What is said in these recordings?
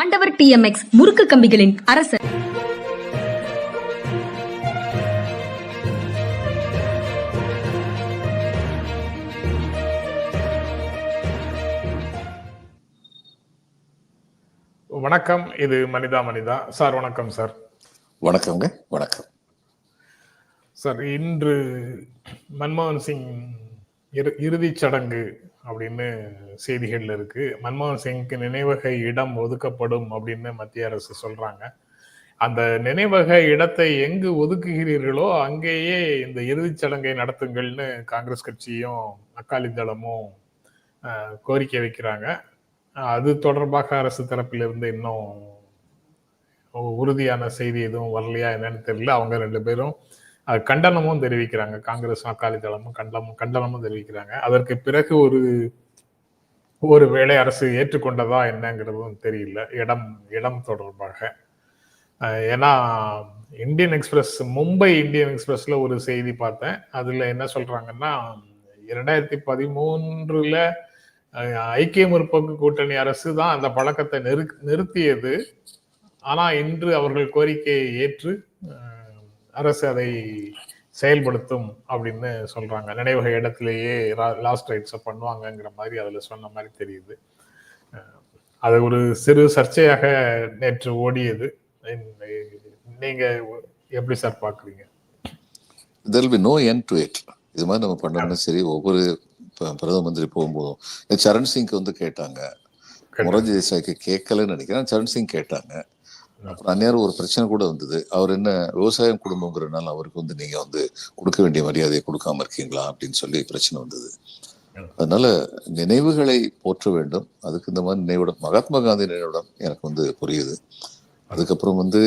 ஆண்டவர் டிஎம்எக்ஸ் முறுக்கு கம்பிகளின் அரசர். வணக்கம். இது மனிதா மனிதா. சார் வணக்கம் சார். வணக்கங்க வணக்கம். சார் இன்று மன்மோகன் சிங் இறு இறுதிச் சடங்கு அப்படின்னு செய்திகள் இருக்கு. மன்மோகன் சிங்க்கு நினைவக இடம் ஒதுக்கப்படும் அப்படின்னு மத்திய அரசு சொல்றாங்க. அந்த நினைவக இடத்தை எங்கு ஒதுக்குகிறீர்களோ அங்கேயே இந்த இறுதிச் சடங்கை நடத்துங்கள்னு காங்கிரஸ் கட்சியும் அக்காலி தளமும் கோரிக்கை வைக்கிறாங்க. அது தொடர்பாக அரசு தரப்பிலிருந்து இன்னும் உறுதியான செய்தி எதுவும் வரலையா என்னன்னு தெரியல. அவங்க ரெண்டு பேரும் கண்டனமும் தெரிவிக்கிறாங்க. காங்கிரஸ் அக்காலி தளமும் கண்டனமும் கண்டனமும் தெரிவிக்கிறாங்க. அதற்கு பிறகு ஒரு ஒரு வேளை அரசு ஏற்றுக்கொண்டதா என்னங்கிறதும் தெரியல. இடம் இடம் தொடர்பாக. ஏன்னா இந்தியன் எக்ஸ்பிரஸ் மும்பை இந்தியன் எக்ஸ்பிரஸ்ல ஒரு செய்தி பார்த்தேன். அதுல என்ன சொல்றாங்கன்னா இரண்டாயிரத்தி பதிமூன்றுல ஐக்கிய முற்போக்கு கூட்டணி அரசு தான் அந்த பழக்கத்தை நிறு நிறுத்தியது. ஆனா இன்று அவர்கள் கோரிக்கையை ஏற்று அரசு அதை செயல்படுத்தும் அப்படின்னு சொல்றாங்க. நினைவக இடத்திலேயே லாஸ்ட் ரைட்ஸை பண்ணுவாங்கங்கிற மாதிரி அதுல சொன்ன மாதிரி தெரியுது. அது ஒரு சிறு சர்ச்சையாக நேற்று ஓடியது. நீங்க எப்படி சார் பாக்குறீங்க there be no end to it இது மாதிரி நம்ம பண்ணோம்னா சரி ஒவ்வொரு பிரதம மந்திரி போகும்போதும். சரண் சிங்க்கு வந்து கேட்டாங்க. மொராஜி தேசாய்க்கு கேட்கலன்னு நினைக்கிறேன். சரண் சிங் கேட்டாங்க. அப்புறம் அந்நேரம் ஒரு பிரச்சனை கூட வந்தது. அவர் என்ன விவசாயம் குடும்பங்கிறனால அவருக்கு வந்து நீங்க வந்து கொடுக்க வேண்டிய மரியாதையை கொடுக்காம இருக்கீங்களா? அப்படின்னு சொல்லி பிரச்சனை வந்தது. அதனால நினைவுகளை போற்ற வேண்டும். அதுக்கு இந்த மாதிரி நினைவிடம் மகாத்மா காந்தி நினைவிடம் எனக்கு வந்து புரியுது. அதுக்கப்புறம் வந்து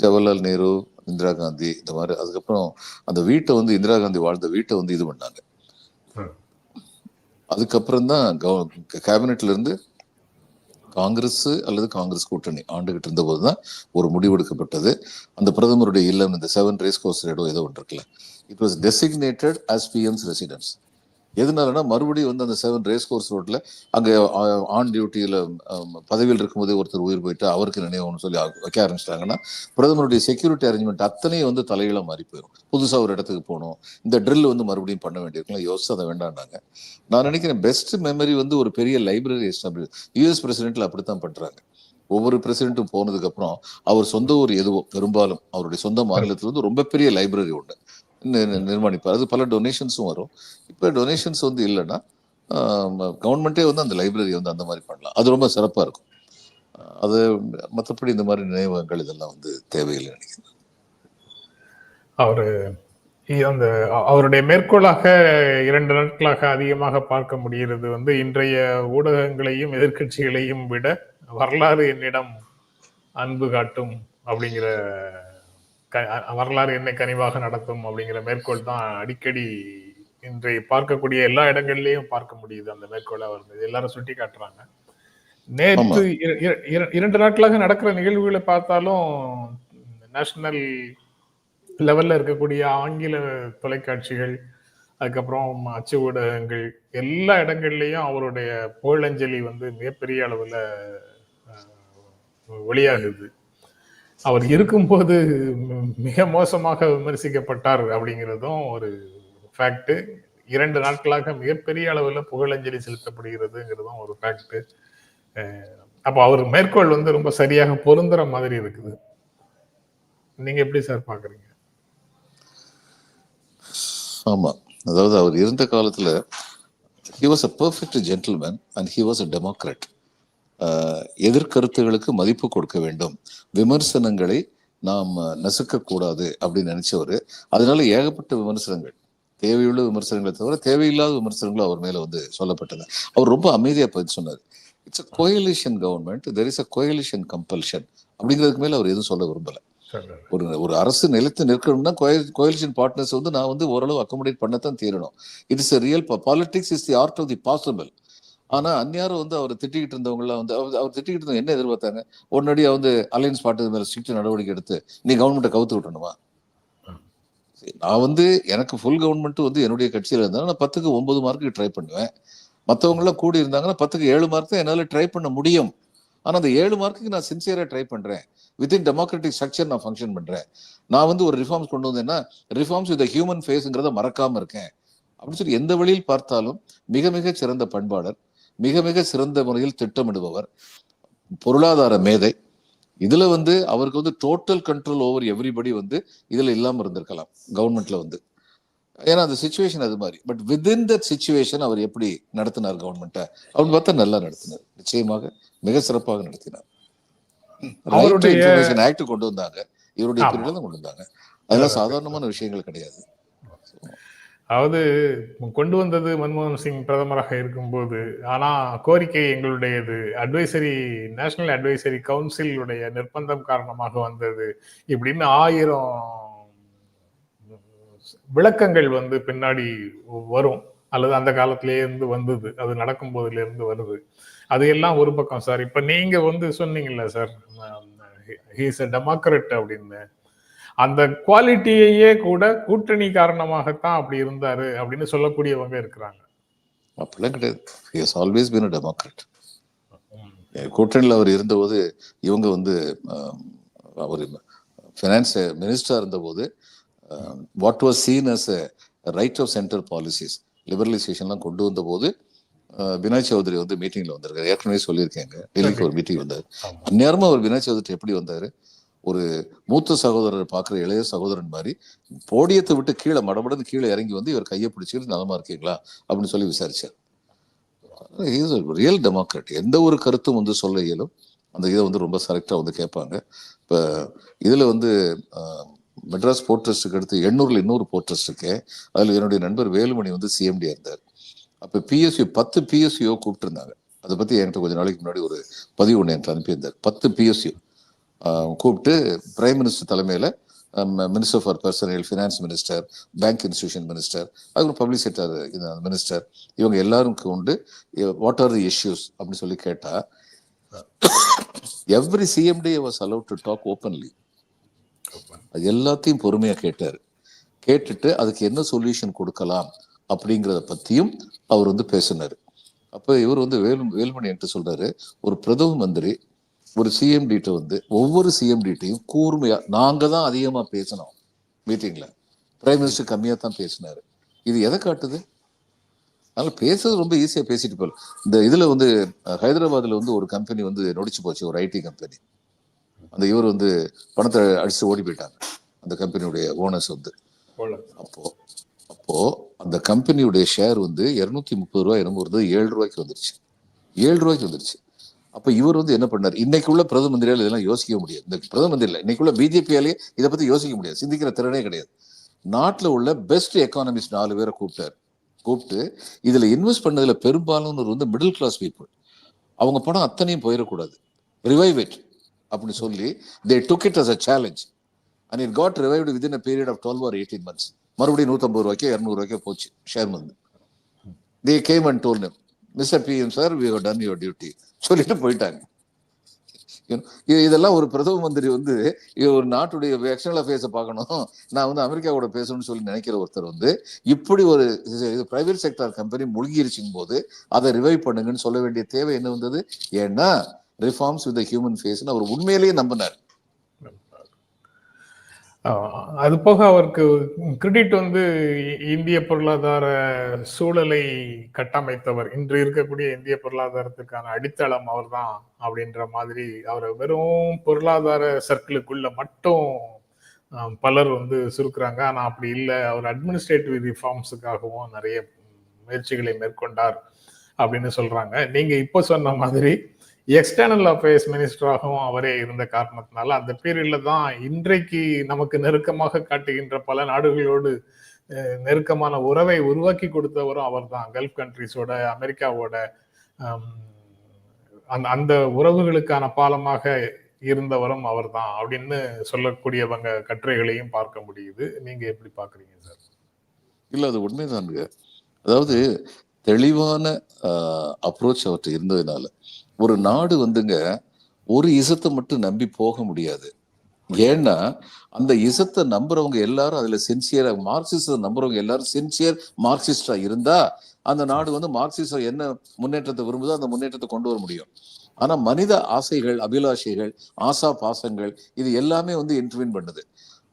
ஜவஹர்லால் நேரு இந்திரா காந்தி இந்த மாதிரி அதுக்கப்புறம் அந்த வீட்டை வந்து இந்திரா காந்தி வாழ்ந்த வீட்டை வந்து இது பண்ணாங்க. அதுக்கப்புறம் தான் கேபினெட்ல இருந்து காங்கிரஸ் அல்லது காங்கிரஸ் கூட்டணி ஆண்டுகிட்டு இருந்த போதுதான் ஒரு முடிவெடுக்கப்பட்டது அந்த பிரதமருடைய இல்லம் இந்த செவன் ரேஸ் கோர்ஸ் ஏதோ ஒன்று இருக்குல்ல. It was designated as PM's residence எதனாலனா மறுபடியும் வந்து அந்த செவன் ரேஸ் கோர்ஸ் ரோட்டில் அங்கே ஆன் டியூட்டியில பதவியில் இருக்கும்போதே ஒருத்தர் உயிர் போயிட்டு அவருக்கு நினைவுன்னு சொல்லி வைக்க ஆரம்பிச்சிட்டாங்கன்னா பிரதமருடைய செக்யூரிட்டி அரேஞ்ச்மெண்ட் அத்தனையும் வந்து தலையில மாறி போயிடும் புதுசாக ஒரு இடத்துக்கு போகணும். இந்த ட்ரில் வந்து மறுபடியும் பண்ண வேண்டியிருக்கலாம் யோசிச்சு அதை வேண்டாம்னாங்க. நான் நினைக்கிறேன் பெஸ்ட் மெமரி வந்து ஒரு பெரிய லைப்ரரி எஸ்டாப்ளிஷ் யூஎஸ் பிரசிடென்ட்ல அப்படித்தான் பண்றாங்க. ஒவ்வொரு பிரசிடென்ட்டும் போனதுக்கு அப்புறம் அவர் சொந்த ஊர் எதுவோ பெரும்பாலும் அவருடைய சொந்த மாநிலத்துல வந்து ரொம்ப பெரிய லைப்ரரி உண்டு நிர்மாணிப்பார். அது பல டொனேஷன்ஸும் வரும். இப்போ டொனேஷன்ஸ் வந்து இல்லைன்னா கவர்மெண்ட்டே வந்து அந்த லைப்ரரி வந்து அந்த மாதிரி பண்ணலாம். அது ரொம்ப சிறப்பாக இருக்கும். அது மற்றபடி இந்த மாதிரி நினைவகங்கள் இதெல்லாம் வந்து தேவையில்லை நினைக்கிறேன். அவர் அந்த அவருடைய மேற்கோளாக இரண்டு நாட்களாக அதிகமாக பார்க்க முடிகிறது வந்து இன்றைய ஊடகங்களையும் எதிர்க்கட்சிகளையும் விட வரலாறு என்னிடம் அன்பு காட்டும் அப்படிங்கிற வரலாறு என்னை கனிவாக நடத்தும் அப்படிங்கிற மேற்கோள் தான் அடிக்கடி இன்றைய பார்க்கக்கூடிய எல்லா இடங்கள்லயும் பார்க்க முடியுது அந்த மேற்கோளா வருது எல்லாரும் சுட்டி காட்டுறாங்க. நேற்று இர- இர- இர- இரண்டு நாட்களாக நடக்கிற நிகழ்வுகளை பார்த்தாலும் நேஷனல் லெவல்ல இருக்கக்கூடிய ஆங்கில தொலைக்காட்சிகள் அதுக்கப்புறம் அச்சு ஊடகங்கள் எல்லா இடங்கள்லயும் அவருடைய புகழஞ்சலி வந்து மிகப்பெரிய அளவுல அஹ், வெளியாகுது அவர் இருக்கும்போது மிக மோசமாக விமர்சிக்கப்பட்டார் அப்படிங்கிறதும் ஒரு ஃபேக்ட் இரண்டு நாட்களாக மிகப்பெரிய அளவில் புகழஞ்சலி செலுத்தப்படுகிறதுங்கிறதும் ஒரு ஃபேக்ட் அப்போ அவர் மேற்கோள் வந்து ரொம்ப சரியாக பொருந்துற மாதிரி இருக்குது. நீங்க எப்படி சார் பாக்குறீங்க? ஆமா. அதாவது அவர் இருந்த காலத்துல he was a perfect gentleman and he was a democrat எதிர்கருத்துகளுக்கு மதிப்பு கொடுக்க வேண்டும். விமர்சனங்களை நாம் நசுக்க கூடாது அப்படின்னு நினைச்சவர். அதனால ஏகப்பட்ட விமர்சனங்கள். தேவையுள்ள விமர்சனங்களை தவிர தேவையில்லாத விமர்சனங்களும் அவர் மேல வந்து சொல்லப்பட்டது. அவர் ரொம்ப அமைதியா பதில் சொன்னார். It's a coalition government there is a coalition compulsion அப்படிங்கிறதுக்கு மேல அவர் எதுவும் சொல்ல விரும்பல. ஒரு ஒரு அரசு நிலைத்து நிற்கணும்னா கோயலிஷன் பார்ட்னர்ஸ் வந்து நான் வந்து ஓரளவு அக்கோமடேட் பண்ணத்தான் தீரணும். It is real politics is the art of the possible ஆனா அந்நியாரம் வந்து அவர் திட்டிக்கிட்டு இருந்தவங்களாம் வந்து அவர் அவர் திட்டிக்கிட்டு இருந்தவங்க என்ன எதிர்பார்த்தாங்க? உடனடியா வந்து அலையன்ஸ் பார்ட்டி மேல ஸ்ட்ரிக்ட் நடவடிக்கை எடுத்து நீ கவர்மெண்ட்டை கவுத்து விட்டணுமா நான் வந்து எனக்கு ஃபுல் கவர்மெண்ட் வந்து என்னுடைய கட்சியில இருந்தாலும் நான் பத்துக்கு ஒன்பது மார்க்கு ட்ரை பண்ணுவேன். மற்றவங்க எல்லாம் கூடி இருந்தாங்கன்னா பத்துக்கு ஏழு மார்க் தான் என்னால ட்ரை பண்ண முடியும். ஆனா அந்த ஏழு மார்க்குக்கு நான் சின்சியரா ட்ரை பண்றேன். வித்தின் டெமோக்ராட்டிக் ஸ்ட்ரக்சர் நான் ஃபங்க்ஷன் பண்றேன். நான் வந்து ஒரு ரிஃபார்ம்ஸ் கொண்டு வந்தேன்னா ரிஃபார்ம்ஸ் வித் ஹியூமன் ஃபேஸ்ங்கிறத மறக்காம இருக்கேன். அப்படின்னு சொல்லி எந்த வழியில் பார்த்தாலும் மிக மிக சிறந்த பண்பாளர். மிக மிக சிறந்த முறையில் திட்டமிடுபவர். பொருளாதார மேதை. இதுல வந்து அவருக்கு வந்து டோட்டல் கண்ட்ரோல் ஓவர் எவ்ரிபடி வந்து இதுல இல்லாம இருந்திருக்கலாம். கவர்மெண்ட்ல வந்து. ஏன்னா அந்த சுச்சுவேஷன் அது மாதிரி. பட் வித்தின் தட் சுச்சுவேஷன் அவர் எப்படி நடத்தினார் கவர்மெண்ட்டை அப்படின்னு பார்த்தா நல்லா நடத்தினார். நிச்சயமாக மிக சிறப்பாக நடத்தினார். அவருடைய- ஆக்ட் கொண்டு வந்தாங்க. இவருடைய கொண்டு வந்தாங்க. அதெல்லாம் சாதாரணமான விஷயங்கள் கிடையாது. அதாவது கொண்டு வந்தது மன்மோகன் சிங் பிரதமராக இருக்கும்போது ஆனா கோரிக்கை எங்களுடையது. அட்வைசரி நேஷனல் அட்வைசரி கவுன்சிலுடைய நிர்பந்தம் காரணமாக வந்தது. இப்படின்னு ஆயிரம் விளக்கங்கள் வந்து பின்னாடி வரும். அல்லது அந்த காலத்திலேயே இருந்து வந்தது. அது நடக்கும் போதுல இருந்து வருது. அது எல்லாம் ஒரு பக்கம் சார். இப்ப நீங்க வந்து சொன்னீங்கல்ல சார் ஹீஸ் அ டெமோக்ரட் அப்படின்னு. அந்த குவாலிட்டியையே கூட கூட்டணி காரணமாகத்தான் அப்படி இருந்தாரு அப்படின்னு சொல்லக்கூடியவங்க இருக்கிறாங்க. அப்படிலாம் கிடையாது. ஆல்வேஸ் பீன் டெமோக்ராட் கூட்டணியில் அவர் இருந்தபோது இவங்க வந்து அவர் ஃபினான்ஸ் மினிஸ்டராக இருந்தபோது what was seen as right of centre policies லிபரலைசேஷன்லாம் கொண்டு வந்தபோது வினய் சௌத்ரி வந்து மீட்டிங்ல வந்திருக்காரு. ஏற்கனவே சொல்லியிருக்கேங்க. டெல்லிக்கு ஒரு மீட்டிங் வந்தார். ஆமா. அந்நேரமா அவர் வினய் சௌத்ரி எப்படி வந்தாரு? ஒரு மூத்த சகோதரர் பார்க்குற இளைய சகோதரன் மாதிரி போடியத்தை விட்டு கீழே மடமடன்னு கீழே இறங்கி வந்து இவர் கையை பிடிச்சிக்கிட்டு நலமா இருக்கீங்களா அப்படின்னு சொல்லி விசாரிச்சார். ரியல் டெமோக்ராட் எந்த ஒரு கருத்தும் வந்து சொல்ல இயலும். அந்த இதை வந்து ரொம்ப செலக்டா வந்து கேட்பாங்க. இப்போ இதில் வந்து மெட்ராஸ் போர்ட் ட்ரஸ்ட்டுக்கு அடுத்து எண்ணூரில் இன்னொரு போர்ட் ட்ரஸ்ட் அதில் என்னுடைய நண்பர் வேலுமணி வந்து சிஎம்டி இருந்தார். அப்போ பிஎஸ்யூ பத்து பிஎஸ்யூ கூப்பிட்டுருந்தாங்க. அதை பற்றி என்கிட்ட கொஞ்ச நாளைக்கு முன்னாடி ஒரு பதிவு ஒன்று என்கிட்ட அனுப்பியிருந்தார். பத்து பிஎஸ்யூ கூப்பிட்டு பிரைம் மினிஸ்டர் தலைமையில minister for personnel finance minister bank institution minister அதுக்கப்புறம் பப்ளிக் செக்டர் மினிஸ்டர் இவங்க எல்லாரும் கொண்டு வாட் ஆர் தி இஷ்யூஸ் அப்படின்னு சொல்லி கேட்டா every CMD was allowed to talk openly அது எல்லாத்தையும் பொறுமையா கேட்டாரு. கேட்டுட்டு அதுக்கு என்ன சொல்யூஷன் கொடுக்கலாம் அப்படிங்கிறத பத்தியும் அவர் வந்து பேசினாரு. அப்ப இவர் வந்து வேலு வேலுமணி என்று சொல்றாரு ஒரு பிரதம மந்திரி ஒரு சிஎம்டிட்ட வந்து ஒவ்வொரு சிஎம்டிட்டையும் கூர்மையா நாங்க தான் அதிகமா பேசணும் மீட்டிங்ல பிரைம் மினிஸ்டர் கம்மியா தான் பேசினாரு. இது எதை காட்டுது? அதனால பேசுறது ரொம்ப ஈஸியா பேசிட்டு போல இந்த இதுல வந்து அஹ், ஹைதராபாத்ல வந்து ஒரு கம்பெனி வந்து நொடிச்சு போச்சு ஒரு ஐடி கம்பெனி அந்த இவர் வந்து பணத்தை அடிச்சு ஓடி போயிட்டாங்க அந்த கம்பெனியுடைய ஓனர்ஸ் வந்து. அப்போ அப்போ அந்த கம்பெனியுடைய ஷேர் வந்து இருநூத்தி முப்பது ரூபாய் என்னமோ இருந்தது ஏழு ரூபாய்க்கு வந்துருச்சு. ஏழு ரூபாய்க்கு வந்துருச்சு. அப்ப இவர் வந்து என்ன பண்ணார்? இன்னைக்கு உள்ள பிரதம மந்திரியால் இதெல்லாம் யோசிக்க முடியாது. இந்த பிரதம மந்திரி இல்ல இன்னைக்கு உள்ள பிஜேபியாலே இதை பத்தி யோசிக்க முடியாது. சிந்திக்கிற திறனே கிடையாது. நாட்டில் உள்ள பெஸ்ட் எக்கானமிஸ்ட் நாலு பேரை கூப்பிட்டார். கூப்பிட்டு இதுல இன்வெஸ்ட் பண்ணதுல பெரும்பாலும் வந்து மிடில் கிளாஸ் பீப்புள் அவங்க பணம் அத்தனையும் போயிடக்கூடாது. ரிவைவ் இட் அப்படின்னு சொல்லி they took it as a challenge and it got revived within a period of twelve or eighteen months மறுபடியும் நூற்றம்பது ரூபாய்க்கோ இரநூறு போச்சு ஷேர் வந்து they came and told mister PM sir we done your duty சொல்லிட்டு போயிட்டாங்க. இது- இதெல்லாம் ஒரு பிரதம மந்திரி வந்து ஒரு நாட்டுடைய எக்ஸ்டர்னல் அஃபேர்ஸை பார்க்கணும். நான் வந்து அமெரிக்காவோட பேசணும்னு சொல்லி நினைக்கிற ஒருத்தர் வந்து இப்படி ஒரு பிரைவேட் செக்டார் கம்பெனி முழுகிருச்சும் போது அதை ரிவைவ் பண்ணுங்கன்னு சொல்ல வேண்டிய தேவை என்ன வந்தது? ஏன்னா ரிஃபார்ம்ஸ் வித் ஹியூமன் ஃபேஸ்னு அவர் உண்மையிலேயே நம்பினார். அது போக அவருக்கு கிரெடிட் வந்து இந்திய பொருளாதார சூழலை கட்டமைத்தவர். இன்று இருக்கக்கூடிய இந்திய பொருளாதாரத்துக்கான அடித்தளம் அவர்தான் அப்படின்ற மாதிரி அவரை வெறும் பொருளாதார சர்க்கிளுக்குள்ள மட்டும் பலர் வந்து சுருக்குறாங்க. ஆனால் அப்படி இல்லை. அவர் அட்மினிஸ்ட்ரேட்டிவ் ரிஃபார்ம்ஸுக்காகவும் நிறைய முயற்சிகளை மேற்கொண்டார் அப்படின்னு சொல்றாங்க. நீங்க இப்போ சொன்ன மாதிரி எக்ஸ்டர்னல் அஃபேர்ஸ் மினிஸ்டராகவும் அவரே இருந்த காரணத்தினால அந்த பீரியட்ல தான் இன்றைக்கு நமக்கு நெருக்கமாக காட்டுகின்ற பல நாடுகளோடு நெருக்கமான உறவை உருவாக்கி கொடுத்தவரும் அவர்தான். கல்ஃப் கண்ட்ரிஸோட அமெரிக்காவோட அந்த அந்த உறவுகளுக்கான பாலமாக இருந்தவரும் அவர்தான் அப்படின்னு சொல்லக்கூடியவங்க கட்டுரைகளையும் பார்க்க முடியுது. நீங்க எப்படி பாக்குறீங்க சார்? இல்ல அது உண்மைதானுங்க. அதாவது தெளிவான அப்ரோச் அவர்கிட்ட இருந்ததுனால. ஒரு நாடு வந்துங்க ஒரு இசத்தை மட்டும் நம்பி போக முடியாது. ஏன்னா அந்த இசத்தை நம்புறவங்க எல்லாரும் அதுல சின்சியரா மார்க்சிஸ்ட நம்புறவங்க எல்லாரும் சின்சியர் மார்க்சிஸ்டா இருந்தா அந்த நாடு வந்து மார்க்சிஸ்டம் என்ன முன்னேற்றத்தை விரும்புதோ அந்த முன்னேற்றத்தை கொண்டு வர முடியும். ஆனா மனித ஆசைகள் அபிலாஷைகள் ஆசா பாசங்கள் இது எல்லாமே வந்து இன்டர்வின் பண்ணுது.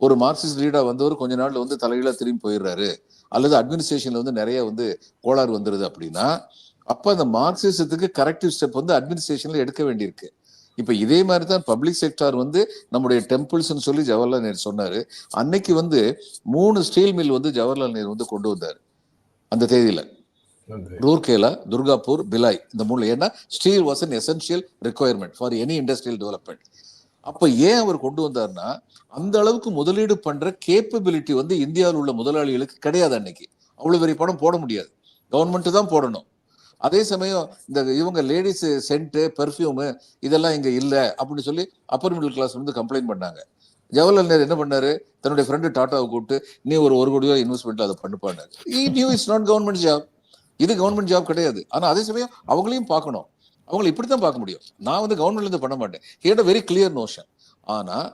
ஒரு மார்க்சிஸ்ட் லீடா வந்தவர் கொஞ்ச நாள்ல வந்து தலைகீழா திரும்பி போயிடுறாரு. அல்லது அட்மினிஸ்ட்ரேஷன்ல வந்து நிறைய வந்து கோளாறு வந்துருது அப்படின்னா அப்ப அந்த மார்க்சிசத்துக்கு கரெக்டிவ் ஸ்டெப் வந்து அட்மினிஸ்ட்ரேஷன்ல எடுக்க வேண்டியிருக்கு. இப்ப இதே மாதிரி தான் பப்ளிக் செக்டார் வந்து நம்முடைய டெம்பிள்ஸ்னு சொல்லி ஜவஹர்லால் நேரு சொன்னாரு. அன்னைக்கு வந்து மூணு ஸ்டீல் மில் வந்து ஜவஹர்லால் நேரு வந்து கொண்டு வந்தார். அந்த தேதியில. ரூர்கேலா துர்காப்பூர் பிலாய் இந்த மூணு ஏன்னா steel was an essential requirement for any industrial development அப்ப ஏன் அவர் கொண்டு வந்தார்னா அந்த அளவுக்கு முதலீடு பண்ற கேப்பபிலிட்டி வந்து இந்தியாவில் உள்ள முதலாளிகளுக்கு கிடையாது அன்னைக்கு. அவ்வளவு பெரிய பணம் போட முடியாது. கவர்மெண்ட் தான் போடணும். அதே சமயம் இந்த இவங்க லேடிஸ் சென்ட்டு பெர்ஃப்யூமு இதெல்லாம் இங்கே இல்லை அப்படின்னு சொல்லி அப்பர் மிடில் கிளாஸ் வந்து கம்ப்ளைண்ட் பண்ணாங்க. ஜவஹர்லால் நேரு என்ன பண்ணாரு? தன்னுடைய ஃப்ரெண்டு டாட்டாவை கூப்பிட்டு நீ ஒரு ஒரு கோடி ரூபாய் இன்வெஸ்ட்மெண்ட் அதை இ நியூ இஸ் நாட் கவர்மெண்ட் ஜாப் இது கவர்மெண்ட் ஜாப் கிடையாது. ஆனால் அதே சமயம் அவங்களையும் பார்க்கணும். அவங்களை இப்படித்தான் பார்க்க முடியும். நான் வந்து கவர்மெண்ட்லேருந்து பண்ண மாட்டேன். ஹேட் வெரி கிளியர் நோஷன் ஆனால்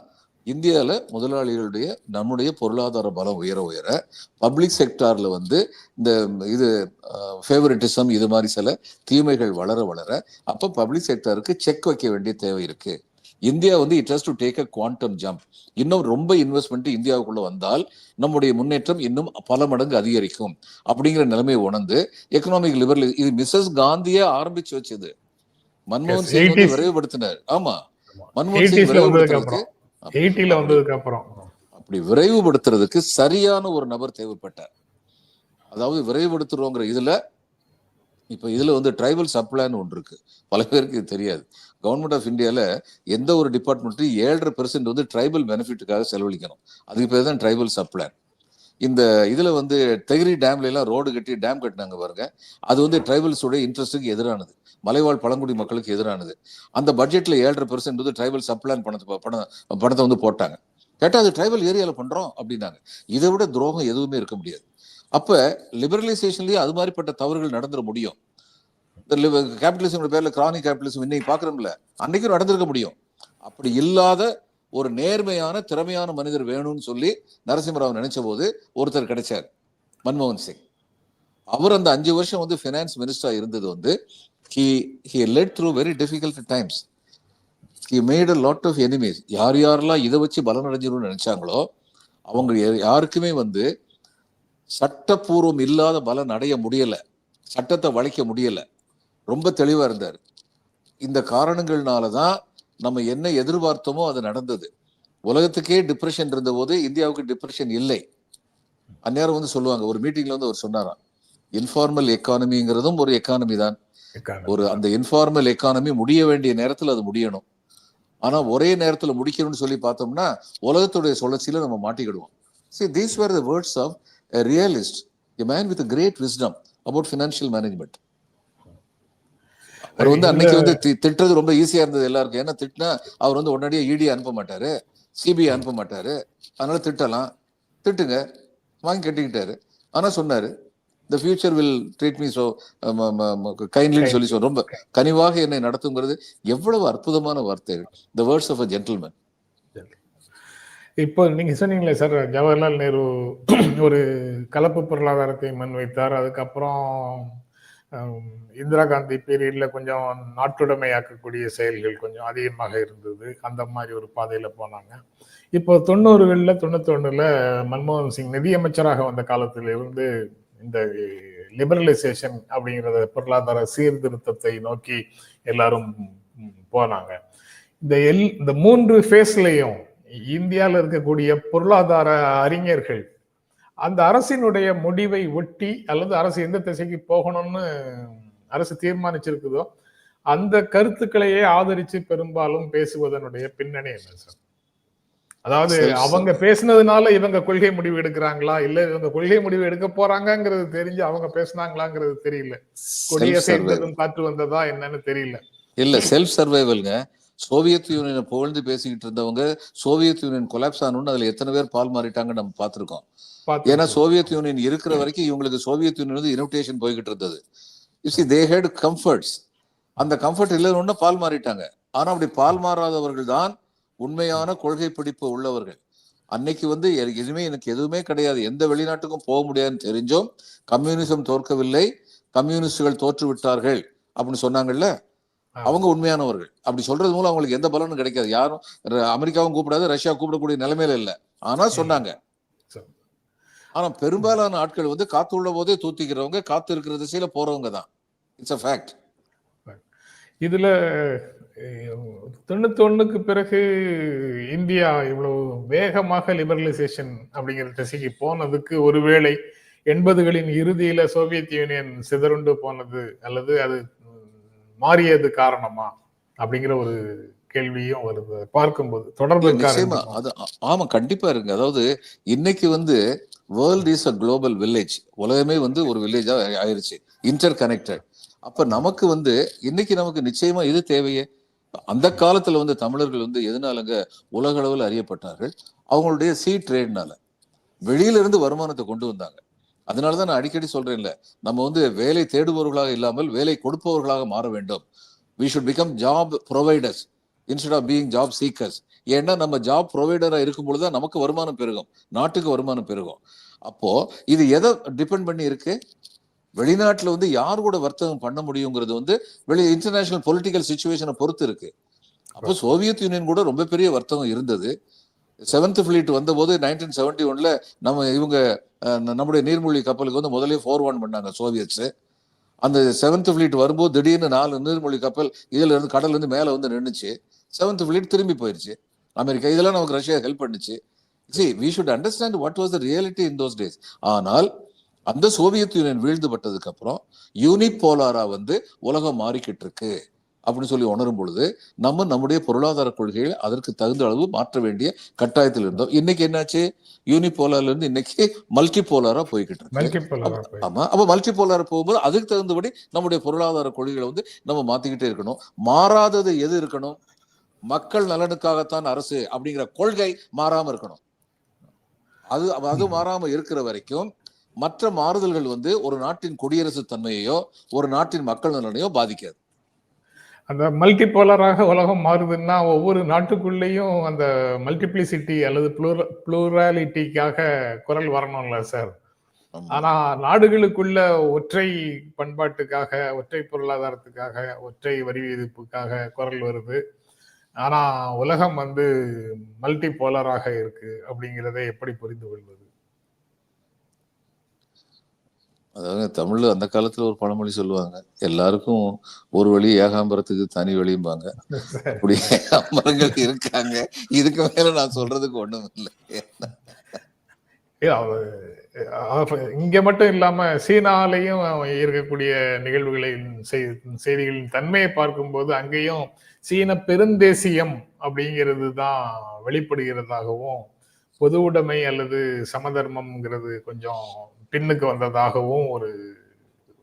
இந்தியால முதலாளிகளுடைய நம்முடைய பொருளாதார பலம் உயர உயர பப்ளிக் செக்டார்ல வந்து இந்த இது ஃபேவரட்டிசம் இது மாதிரி சில தீமைகள் வளர வளர அப்ப பப்ளிக் செக்டாருக்கு செக் வைக்க வேண்டிய தேவை இருக்கு. இந்தியா வந்து it has to take a quantum jump இன்னும் ரொம்ப இன்வெஸ்ட்மெண்ட் இந்தியாவுக்குள்ள வந்தால் நம்முடைய முன்னேற்றம் இன்னும் பல மடங்கு அதிகரிக்கும் அப்படிங்கிற நிலைமையை உணர்ந்து எக்கனாமிக் லிபரல் இது மிஸ்ஸஸ் காந்தியே ஆரம்பிச்சு வச்சது. மன்மோகன் சிங் வந்து 80s. விரைவுபடுத்தினார். ஆமா. மன்மோகன் 80s சிங் விரைவுபடுத்துறதுக்கு எயிட்டில வந்ததுக்கு அப்புறம் அப்படி விரைவுபடுத்துறதுக்கு சரியான ஒரு நபர் தேவைப்பட்டார். அதாவது விரைவுபடுத்துறோங்கிற இதுல இப்ப இதுல வந்து ட்ரைபல் சப்ளான் ஒன்று இருக்கு. பல பேருக்கு இது தெரியாது. கவர்மெண்ட் ஆஃப் இந்தியால எந்த ஒரு டிபார்ட்மெண்ட்டும் ஏழரை பெர்சென்ட் வந்து ட்ரைபல் பெனிஃபிட்டுக்காக செலவழிக்கணும். அதுக்கு பேர் தான் ட்ரைபல் சப்ளான் இந்த இதில் வந்து தெகிரி டேம்ல ரோடு கட்டி டேம் கட்டினாங்க பாருங்க. அது வந்து ட்ரைபல்ஸோட இன்ட்ரெஸ்ட்டுக்கு எதிரானது. மலைவாழ் பழங்குடி மக்களுக்கு எதிரானது. அந்த பட்ஜெட்டில் ஏழரை பெர்சன்ட் வந்து ட்ரைபல் சப்ளான் பணத்தை பணம் பணத்தை வந்து போட்டாங்க. கேட்டால் அது ட்ரைபல் ஏரியாவில் பண்ணுறோம் அப்படின்னாங்க. இதை விட துரோகம் எதுவுமே இருக்க முடியாது. அப்போ லிபரலைசேஷன்லேயே அது மாதிரிப்பட்ட தவறுகள் நடந்துட முடியும். இந்த கேபிட்டலிசம் பேரில் கிரானிக் கேபிட்டலிசம் இன்னைக்கு பார்க்குறோம்ல அன்னைக்கும் நடந்திருக்க முடியும். அப்படி இல்லாத ஒரு நேர்மையான திறமையான மனிதர் வேணும்னு சொல்லி நரசிம்மராவ் நினைச்ச போது ஒருத்தர் கிடைச்சார் மன்மோகன் சிங். அவர் அந்த அஞ்சு வருஷம் வந்து ஃபினான்ஸ் மினிஸ்டரா இருந்தது வந்து he he led through very difficult times he made a lot of enemies யார் யாரெல்லாம் இதை வச்சு பலம் அடைஞ்சிரும்னு நினைச்சாங்களோ அவங்க யா- யாருக்குமே வந்து சட்டப்பூர்வம் இல்லாத பலன் அடைய முடியலை சட்டத்தை வளைக்க முடியலை. ரொம்ப தெளிவாக இருந்தார். இந்த காரணங்கள்னால தான் நம்ம என்ன எதிர்பார்த்தோமோ அது நடந்தது. உலகத்துக்கே டிப்ரெஷன் இருந்தபோது இந்தியாவுக்கு டிப்ரெஷன் இல்லை. அந்நேரம் வந்து சொல்லுவாங்க ஒரு மீட்டிங்ல வந்து அவர் சொன்னாராம் இன்ஃபார்மல் எக்கானமிங்கிறதும் ஒரு எக்கானமி தான். ஒரு அந்த இன்ஃபார்மல் எக்கானமி முடிய வேண்டிய நேரத்துல அது முடியணும். ஆனா ஒரே நேரத்துல முடிக்கணும்னு சொல்லி பார்த்தோம்னா உலகத்துடைய சுழற்சியில நம்ம மாட்டிக்கிடுவோம். See these were the words of a realist a man with a great wisdom about financial management. அவர் வந்து அன்னைக்கு வந்து தி- திட்டுறது ரொம்ப ஈஸியா இருந்தது எல்லாருக்கும். ஏன்னா திட்டினா அவர் வந்து உடனடியே இடி அனுப்ப மாட்டாரு சிபிஐ அனுப்ப மாட்டாரு. அதனால திட்டலாம். திட்டுங்க. வாங்கி கட்டிக்கிட்டாரு. ஆனா சொன்னாரு the future will treat me so கைண்ட்லின்னு சொல்லி சொல் ரொம்ப கனிவாக என்னை நடத்துங்கிறது எவ்வளவு அற்புதமான வார்த்தைகள் the words of a gentleman. இப்போ நீங்க சொன்னீங்களே சார் ஜவஹர்லால் நேரு ஒரு கலப்பு பொருளாதாரத்தை முன்வைத்தார். அதுக்கப்புறம் இந்திரா காந்தி பீரியடில் கொஞ்சம் நாட்டுடைமையாக்கக்கூடிய செயல்கள் கொஞ்சம் அதிகமாக இருந்தது. அந்த மாதிரி ஒரு பாதையில் போனாங்க. இப்போ தொண்ணூறுகளில் தொண்ணூத்தொன்னுல மன்மோகன் சிங் நிதியமைச்சராக வந்த காலத்திலிருந்து இந்த லிபரலைசேஷன் அப்படிங்கிறத பொருளாதார சீர்திருத்தத்தை நோக்கி எல்லாரும் போனாங்க. இந்த எல் இந்த மூன்று ஃபேஸ்லையும் இந்தியாவில் இருக்கக்கூடிய பொருளாதார அறிஞர்கள் அந்த அரசினுடைய முடிவை ஒட்டி அல்லது அரசு எந்த திசைக்கு போகணும்னு அரசு தீர்மானிச்சிருக்குதோ அந்த கருத்துக்களையே ஆதரிச்சு பெரும்பாலும் பேசுவதனுடைய பின்னணி என்ன சார்? அதாவது. அவங்க பேசுனதுனால இவங்க கொள்கை முடிவு எடுக்கிறாங்களா? இல்ல இவங்க கொள்கை முடிவு எடுக்க போறாங்கங்கிறது தெரிஞ்சு அவங்க பேசுனாங்களாங்கிறது தெரியல. கொடிய. சேர்ந்ததும் காற்று வந்ததா என்னன்னு தெரியல. இல்ல செல்ஃப் சர்வைவல்ங்க சோவியத் யூனியனை புகழ்ந்து பேசிக்கிட்டு இருந்தவங்க சோவியத் யூனியன் கொலாப்ஸ் ஆனோன்னு அதுல எத்தனை பேர் பால் மாறிட்டாங்க நம்ம பார்த்திருக்கோம். பார்த்து ஏன்னா சோவியத் யூனியன் இருக்கிற வரைக்கும் இவங்களுக்கு சோவியத் யூனியன் வந்து இன்விடேஷன் போய்கிட்டு இருந்தது. சி தே ஹேட் கம்ஃபர்ட்ஸ் அந்த கம்ஃபர்ட் இல்லைன்னு பால் மாறிட்டாங்க. ஆனா அப்படி பால் மாறாதவர்கள் தான் உண்மையான கொள்கை பிடிப்பு உள்ளவர்கள். அன்னைக்கு வந்து எதுவுமே எனக்கு எதுவுமே கிடையாது. எந்த வெளிநாட்டுக்கும் போக முடியாதுன்னு தெரிஞ்சோம் கம்யூனிசம் தோற்கவில்லை. கம்யூனிஸ்டுகள் தோற்று விட்டார்கள் அப்படின்னு சொன்னாங்கல்ல? அவங்க உண்மையானவர்கள். அப்படி சொல்றது மூலம் அவங்களுக்கு எந்த பலனும் கிடைக்காது. யாரும் அமெரிக்காவும் கூப்பிடாது ரஷ்யா கூப்பிடக்கூடிய நிலைமையில இல்ல. ஆனா சொன்னாங்க. ஆனா பெரும்பாலான ஆட்கள் வந்து காத்து உள்ள போதே தூத்திக்கிறவங்க காத்து இருக்கிற திசையில போறவங்க தான். இட்ஸ் அ ஃபேக்ட் இதுல அஹ், தொண்ணூத்தி ஒண்ணுக்கு பிறகு இந்தியா இவ்வளவு வேகமாக லிபரலைசேஷன் அப்படிங்கிற திசைக்கு போனதுக்கு ஒருவேளை எண்பதுகளின் இறுதியில சோவியத் யூனியன் சிதறுண்டு போனது அல்லது அது மாறியது காரணமா அப்படிங்கிற ஒரு கேள்வியும் வருது. பார்க்கும்போது தொடர்பு? அது ஆமா கண்டிப்பா இருக்கு அதாவது இன்னைக்கு வந்து world is a global village உலகமே வந்து ஒரு வில்லேஜா ஆயிருச்சு. இன்டர் கனெக்டட் அப்ப நமக்கு வந்து இன்னைக்கு நமக்கு நிச்சயமா இது தேவையே? அந்த காலத்துல வந்து தமிழர்கள் வந்து எதனாலங்க உலக அளவில் அறியப்பட்டார்கள்? அவங்களுடைய சீ ட்ரேட்னால வெளியில இருந்து வருமானத்தை கொண்டு வந்தாங்க. அதனாலதான் நான் அடிக்கடி சொல்றேன்ல நம்ம வந்து வேலை தேடுபவர்களாக இல்லாமல் வேலை கொடுப்பவர்களாக மாற வேண்டும். We should become job providers instead of being job seekers ஏன்னா நம்ம ஜாப் ப்ரொவைடரா இருக்கும் பொழுது தான் நமக்கு வருமானம் பெருகும். நாட்டுக்கு வருமானம் பெருகும். அப்போ இது எதை டிபெண்ட் பண்ணி இருக்கு? வெளிநாட்டுல வந்து யார் கூட வர்த்தகம் பண்ண முடியுங்கிறது வந்து வெளி இன்டர்நேஷனல் பொலிட்டிக்கல் சுச்சுவேஷனை பொறுத்து இருக்கு. அப்போ சோவியத் யூனியன் கூட ரொம்ப பெரிய வர்த்தகம் இருந்தது. செவன்த் ஃபிளீட் வந்தபோது நைன்டீன் செவன்டி ஒன்ல நம்ம இவங்க நம்முடைய நீர்மூழ்கி கப்பலுக்கு வந்து முதலே ஃபோர் ஒன் பண்ணாங்க சோவியட்ஸ். அந்த செவன்த் ஃபிளீட் வரும்போது திடீர்னு நாலு நீர்மூழ்கி கப்பல் இதுல இருந்து கடல்ல இருந்து மேல வந்து நின்னுச்சு. செவன்த் ஃபிளீட் திரும்பி போயிருச்சு. அமெரிக்கா இதெல்லாம் நமக்கு ரஷ்யா ஹெல்ப் பண்ணுச்சு. See we should understand what was the reality in those days. ஆனால் அந்த சோவியத் யூனியன் வீழ்ந்துபட்டதுக்கு அப்புறம் யூனிபோலாரா வந்து உலகம் மாறிக்கிட்டு இருக்கு அப்படின்னு சொல்லி உணரும் பொழுது நம்ம நம்முடைய பொருளாதார கொள்கைகளை அதற்கு தகுந்த அளவு மாற்ற வேண்டிய கட்டாயத்தில் இருந்தோம். இன்னைக்கு என்னாச்சு? யூனிபோலார்ல இருந்து இன்னைக்கு மல்டி போலாரா போய்கிட்டு இருக்கு. ஆமா அப்ப மல்டி போலார் போகும்போது அதுக்கு தகுந்தபடி நம்முடைய பொருளாதார கொள்கைகளை வந்து நம்ம மாத்திக்கிட்டே இருக்கணும். மாறாதது எது இருக்கணும்? மக்கள் நலனுக்காகத்தான் அரசு அப்படிங்கிற கொள்கை மாறாம இருக்கணும். அது அது மாறாம இருக்கிற வரைக்கும் மற்ற மாறுதல்கள் வந்து ஒரு நாட்டின் குடியரசு தன்மையையோ ஒரு நாட்டின் மக்கள் நலனையோ பாதிக்காது. அந்த மல்டிபோலராக உலகம் மாறுதுன்னா ஒவ்வொரு நாட்டுக்குள்ளேயும் அந்த மல்டிப்ளிசிட்டி அல்லது ப்ளூராலிட்டிக்காக குரல் வரணும்ல சார். ஆனா நாடுகளுக்குள்ள ஒற்றை பண்பாட்டுக்காக ஒற்றை பொருளாதாரத்துக்காக ஒற்றை வரி விதிப்புக்காக குரல் வருது. ஆனா உலகம் வந்து மல்டி போலராக இருக்கு அப்படிங்கிறதை எப்படி புரிந்து கொள்வது? அதாவது தமிழ்ல அந்த காலத்துல ஒரு பழமொழி சொல்லுவாங்க எல்லாருக்கும் ஒரு வழி ஏகாம்பரத்துக்கு தனி வழியும்பாங்க அப்படி அமரங்கள் இருக்காங்க. இதுக்கு மேல நான் சொல்றதுக்கு ஒண்ணும் இல்லை இங்க மட்டும் இல்லாம சீனாலையும் இருக்கக்கூடிய நிகழ்வுகளின் செய்- செய்திகளின் தன்மையை பார்க்கும்போது அங்கேயும் சீன பெருந்தேசியம் அப்படிங்கிறது தான் வெளிப்படுகிறதாகவும் பொது உடைமை அல்லது சமதர்மம்ங்கிறது கொஞ்சம் பின்னுக்கு வந்ததாகவும் ஒரு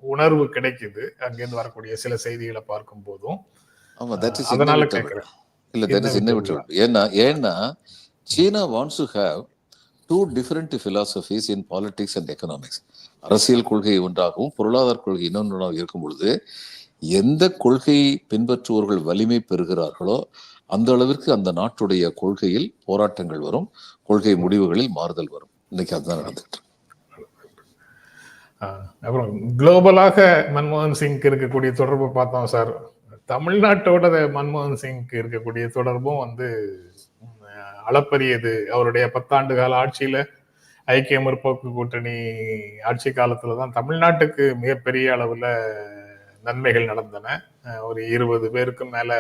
உணர்வு கிடைக்குது. அங்கிருந்து வரக்கூடிய சில செய்திகளை பார்க்கும் போதும் அதனால கேட்கிறேன் இல்ல தட் இஸ் ஏன்னா ஏன்னா China wants to have two different philosophies in politics and economics அரசியல் கொள்கை ஒன்றாகவும் பொருளாதார கொள்கை இன்னொன்றாகவும் இருக்கும் பொழுது எந்த கொள்கையை பின்பற்றுவோர்கள் வலிமை பெறுகிறார்களோ அந்த அளவிற்கு அந்த நாட்டுடைய கொள்கையில் போராட்டங்கள் வரும் கொள்கை முடிவுகளில் மாறுதல் வரும். இன்னைக்கு அதுதான் நடந்துட்டு அப்புறம் குளோபலாக மன்மோகன் சிங்க்கு இருக்கக்கூடிய தொடர்பு பார்த்தோம் சார். தமிழ்நாட்டோட மன்மோகன் சிங்க்கு இருக்கக்கூடிய தொடர்பும் வந்து அளப்பரியது. அவருடைய பத்தாண்டு கால ஆட்சியில ஐக்கிய முற்போக்கு கூட்டணி ஆட்சி காலத்துல தான் தமிழ்நாட்டுக்கு மிகப்பெரிய அளவுல நன்மைகள் நடந்தன. ஒரு இருபது பேருக்கும் மேல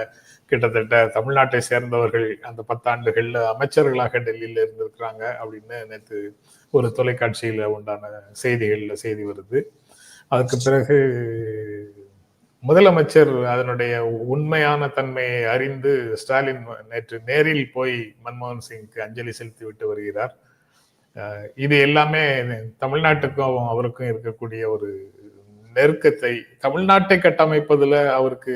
கிட்டத்தட்ட தமிழ்நாட்டை சேர்ந்தவர்கள் அந்த பத்தாண்டுகள்ல அமைச்சர்களாக டெல்லியில இருந்திருக்கிறாங்க அப்படின்னு நேற்று ஒரு தொலைக்காட்சியில உண்டான செய்திகள்ல செய்தி வருது. அதுக்கு பிறகு முதலமைச்சர் அதனுடைய உண்மையான தன்மையை அறிந்து ஸ்டாலின் நேற்று நேரில் போய் மன்மோகன் சிங்க்கு அஞ்சலி செலுத்தி விட்டு வருகிறார். இது எல்லாமே தமிழ்நாட்டுக்கும் அவருக்கும் இருக்கக்கூடிய ஒரு நெருக்கத்தை தமிழ்நாட்டை கட்டமைப்பதில் அவருக்கு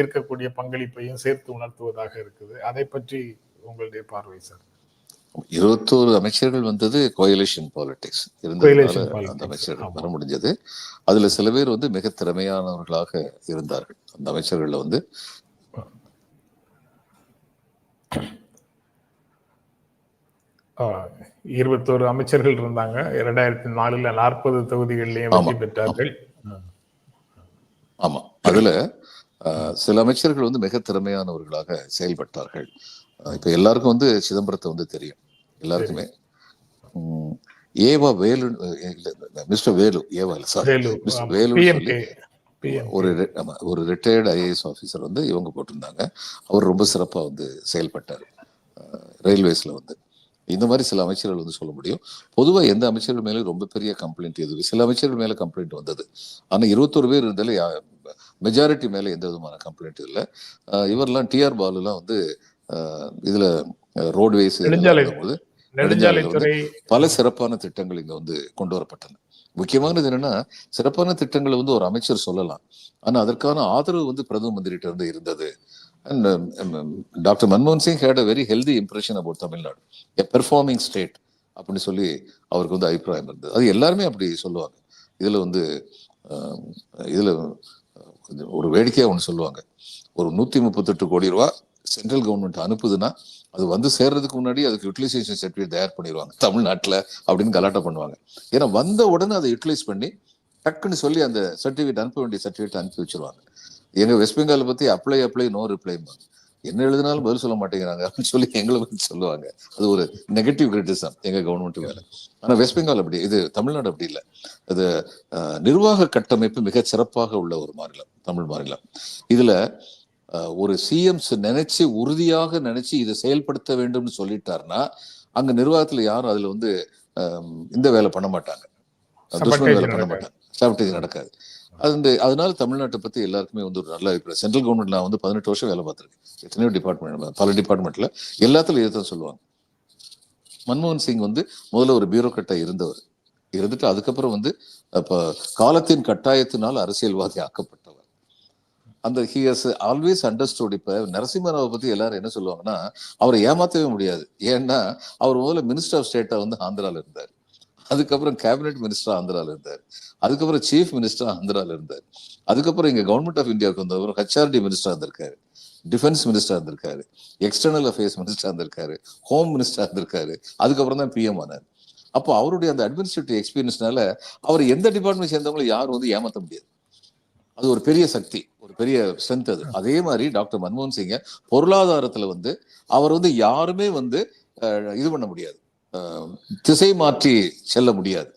இருக்கக்கூடிய பங்களிப்பையும் சேர்த்து உணர்த்துவதாக இருக்குது. அதை பற்றி உங்களுடைய பார்வை சார். இருபத்தோரு அமைச்சர்கள் வந்தது கோயலேஷன் பாலிடிக்ஸ் இருந்ததுனால அந்த அமைச்சர்கள். வர முடிஞ்சது அதுல சில பேர் வந்து மிக திறமையானவர்களாக இருந்தார்கள். அந்த அமைச்சர்கள்ல வந்து இருபத்தோரு அமைச்சர்கள் இருந்தாங்க. இரண்டாயிரத்தி நாலுல நாற்பது தொகுதிகளிலேயும் வெற்றி. பெற்றார்கள். ஆமா. அதுல சில அமைச்சர்கள் வந்து மிக திறமையானவர்களாக செயல்பட்டார்கள். இப்ப எல்லாருக்கும் வந்து சிதம்பரத்தை வந்து தெரியும். எல்லாருக்குமே. ஏவா வேலு மிஸ்டர் வேலு ஏவா இல்ல சாரி வேலு மிஸ்டர் சொல்லி ஒரு ஒரு ரிட்டையர்டு ஐஏஎஸ் ஆஃபீஸர் வந்து இவங்க போட்டிருந்தாங்க. அவர் ரொம்ப சிறப்பா வந்து செயல்பட்டார். ரயில்வேஸ்ல வந்து. இந்த மாதிரி சில அமைச்சர்கள் வந்து சொல்ல முடியும். பொதுவா எந்த அமைச்சர்கள் மேலே ரொம்ப பெரிய கம்ப்ளைண்ட் எதுவும் சில அமைச்சர்கள் மேல கம்ப்ளைண்ட் வந்தது. ஆனா இருபத்தொரு பேர் இருந்தாலும் மெஜாரிட்டி மேல எந்த விதமான கம்ப்ளைண்ட் இல்லை. இவரெல்லாம் டிஆர் பாலுலாம் வந்து இதுல ரோட்வேஸ் நெடுஞ்சாலை. போது நெடுஞ்சாலைத்துறை பல சிறப்பான திட்டங்கள் இங்க வந்து கொண்டு வரப்பட்டன முக்கியமானது என்னன்னா சிறப்பான திட்டங்களை வந்து ஒரு அமைச்சர் சொல்லலாம். ஆனா அதற்கான ஆதரவு வந்து பிரதம மந்திரிட்ட இருந்து இருந்தது. அண்ட் டாக்டர் மன்மோகன் Singh had a very healthy impression about Tamil Nadu a performing state அப்படின்னு சொல்லி அவருக்கு வந்து அபிப்பிராயம் இருந்தது. அது எல்லாருமே அப்படி சொல்லுவாங்க. இதுல வந்து இதுல ஒரு வேடிக்கையா ஒன்று சொல்லுவாங்க. ஒரு நூத்தி முப்பத்தெட்டு கோடி ரூபா சென்ட்ரல் கவர்மெண்ட் அனுப்புதுன்னா அது வந்து சேர்றதுக்கு முன்னாடி அதுக்கு யூட்டிலைசேஷன் சர்டிஃபிகேட் தயார் பண்ணிடுவாங்க தமிழ்நாட்டில் அப்படின்னு கலாட்டம் பண்ணுவாங்க. ஏன்னா வந்த உடனே அதை யூட்டிலைஸ் பண்ணி டக்குன்னு சொல்லி அந்த சர்டிஃபிகேட் அனுப்ப வேண்டிய சர்டிஃபிகேட் அனுப்பி வச்சிருவாங்க. எங்க வெஸ்ட் பெங்காலை பத்தி அப்ளை அப்ளை நோ ரிப்ளை என்ன எழுதினாலும் பதில் சொல்ல மாட்டேங்கிறாங்க அப்படின்னு சொல்லி எங்களை பத்தி சொல்லுவாங்க. அது ஒரு நெகட்டிவ் கிரிட்டிசம் எங்க கவர்மெண்ட் வேலை ஆனா வெஸ்ட் பெங்கால் அப்படி இது தமிழ்நாடு அப்படி இல்லை. அது நிர்வாக கட்டமைப்பு மிக சிறப்பாக உள்ள ஒரு மாநிலம் தமிழ் மாநிலம். இதுல ஒரு சிஎம்ஸ் நினைச்சு உறுதியாக நினைச்சு இதை செயல்படுத்த வேண்டும்னு சொல்லிட்டாருன்னா அங்க நிர்வாகத்துல யாரும் அதுல வந்து இந்த வேலை பண்ண மாட்டாங்க. துஷ்மன் வேலை பண்ண நடக்காது. மாட்டாங்க. சாப்பிட்டேஜ் நடக்காது. அது இந்த அதனால தமிழ்நாட்டை பத்தி எல்லாருக்குமே வந்து ஒரு நல்ல அபிப்பிராயம். சென்ட்ரல் கவர்மெண்ட் நான் வந்து பதினெட்டு வருஷம் வேலை பார்த்திருக்கேன். எத்தனையோ டிபார்ட்மெண்ட் பல டிபார்ட்மெண்ட்ல எல்லாத்துலயும் இதை தான் சொல்லுவாங்க. மன்மோகன் சிங் வந்து முதல்ல ஒரு பியூரோக்ரட்டா இருந்தவர். இருந்துட்டு அதுக்கப்புறம் வந்து அப்ப காலத்தின் கட்டாயத்தினால் அரசியல்வாதி ஆக்கப்பட்டவர் அந்த ஹி ஹஸ் ஆல்வேஸ் அண்டர்ஸ்டுட் இப்ப நரசிம்மராவை பத்தி எல்லாரும் என்ன சொல்லுவாங்கன்னா அவரை ஏமாத்தவே முடியாது. ஏன்னா அவர் முதல்ல மினிஸ்டர் ஆஃப் ஸ்டேட்டா வந்து ஆந்திரால இருந்தார். அதுக்கப்புறம் கேபினெட் மினிஸ்டர் ஆந்திரால இருந்தார். அதுக்கப்புறம் சீஃப் மினிஸ்டர் ஆந்திரால இருந்தார். அதுக்கப்புறம் இங்க கவர்மெண்ட் ஆஃப் இந்தியாவுக்கு வந்தவர் ஹெச்ஆர்டி மினிஸ்டர் இருந்திருக்காரு. டிஃபென்ஸ் மினிஸ்டர் இருந்திருக்காரு. எக்ஸ்டர்னல் அஃபேர்ஸ் மினிஸ்டர் இருந்திருக்காரு. ஹோம் மினிஸ்டர் இருந்திருக்காரு. அதுக்கப்புறம் தான் பிஎம் ஆனார். அப்போ அவருடைய அந்த அட்மினிஸ்ட்ரேட்டிவ் எக்ஸ்பீரியன்ஸ்னால அவர் எந்த டிபார்ட்மெண்ட் சேர்ந்தவங்களும் யாரும் வந்து ஏமாத்த முடியாது. அது ஒரு பெரிய சக்தி ஒரு பெரிய ஸ்ட்ரென்த் அது. அதே மாதிரி டாக்டர் மன்மோகன் சிங்க பொருளாதாரத்துல வந்து அவர் வந்து யாருமே வந்து இது பண்ண முடியாது. திசை மாற்றி செல்ல முடியாது.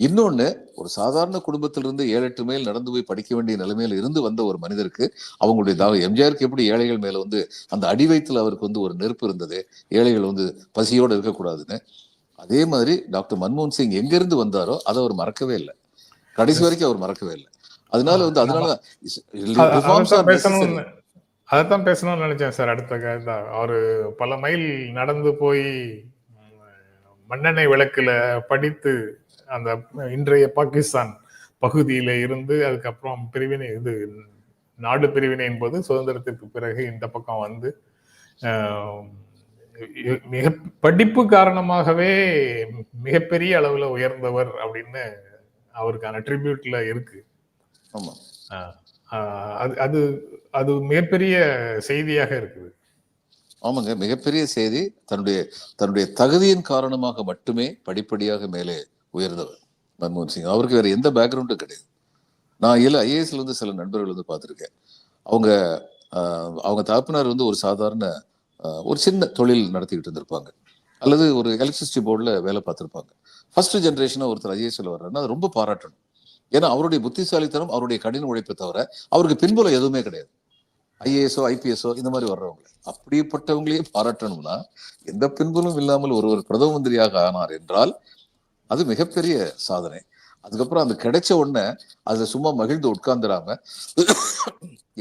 இன்னொன்னு ஒரு சாதாரண குடும்பத்திலிருந்து ஏழு எட்டு மைல் நடந்து போய் படிக்க வேண்டிய நிலைமையில இருந்து வந்த ஒரு மனிதருக்கு அவங்களுடைய தாகம் எம்ஜிஆருக்கு எப்படி ஏழைகள் மேல வந்து அந்த அடி வயித்துல அவருக்கு வந்து ஒரு நெருப்பு இருந்தது ஏழைகள் வந்து பசியோடு இருக்கக்கூடாதுன்னு. அதே மாதிரி டாக்டர் மன்மோகன் சிங் எங்க இருந்து வந்தாரோ அதை அவர் மறக்கவே இல்லை. கடைசி வரைக்கும் அவர் மறக்கவே இல்லை. அதனால வந்து அதனால அதைத்தான் பேசணும்னு நினைச்சேன் சார் அடுத்த க- அவரு பல மைல் நடந்து போய் மண்ணெண்ணெய் விளக்குல படித்து அந்த இன்றைய பாகிஸ்தான் பகுதியில இருந்து அதுக்கப்புறம் பிரிவினை இது நாடு பிரிவினை என்பது சுதந்திரத்திற்கு பிறகு இந்த பக்கம் வந்து மிக படிப்பு காரணமாகவே மிகப்பெரிய அளவுல உயர்ந்தவர் அப்படின்னு அவருக்கான ட்ரிபியூட்ல இருக்கு. அது அது அது மிகப்பெரிய செய்தியாக இருக்குது. ஆமாங்க மிகப்பெரிய செய்தி. தன்னுடைய தன்னுடைய தகுதியின் காரணமாக மட்டுமே படிப்படியாக மேலே உயர்ந்தவர் மன்மோகன் சிங். அவருக்கு வேற எந்த பேக்ரவுண்டும் கிடையாது. நான் இல்ல ஐஏஎஸ்ல இருந்து சில நண்பர்கள் வந்து பார்த்திருக்கேன். அவங்க அவங்க தகப்பனார் வந்து ஒரு சாதாரண ஒரு சின்ன தொழில் நடத்திக்கிட்டு இருந்திருப்பாங்க. அல்லது ஒரு எலக்ட்ரிசிட்டி போர்டில் வேலை பார்த்திருப்பாங்க. ஃபர்ஸ்ட் ஜென்ரேஷனாக ஒருத்தர் ஐஏஎஸ்ல வர்றாருன்னா அது ரொம்ப பாராட்டணும். ஏன்னா அவருடைய புத்திசாலித்தனம் அவருடைய கடின உழைப்பை தவிர அவருக்கு பின்புலம் எதுவுமே கிடையாது. ஐஏஎஸ்ஓ ஐபிஎஸ்ஓ இந்த மாதிரி வர்றவங்க. அப்படிப்பட்டவங்களையே பாராட்டணும்னா எந்த பின்புலம் இல்லாமல் ஒருவர் பிரதம மந்திரியாக ஆனார் என்றால் அது மிகப்பெரிய சாதனை. அதுக்கப்புறம் அந்த கிடைச்ச உடனே அதுல சும்மா மகிழ்ந்து உட்கார்ந்துடாம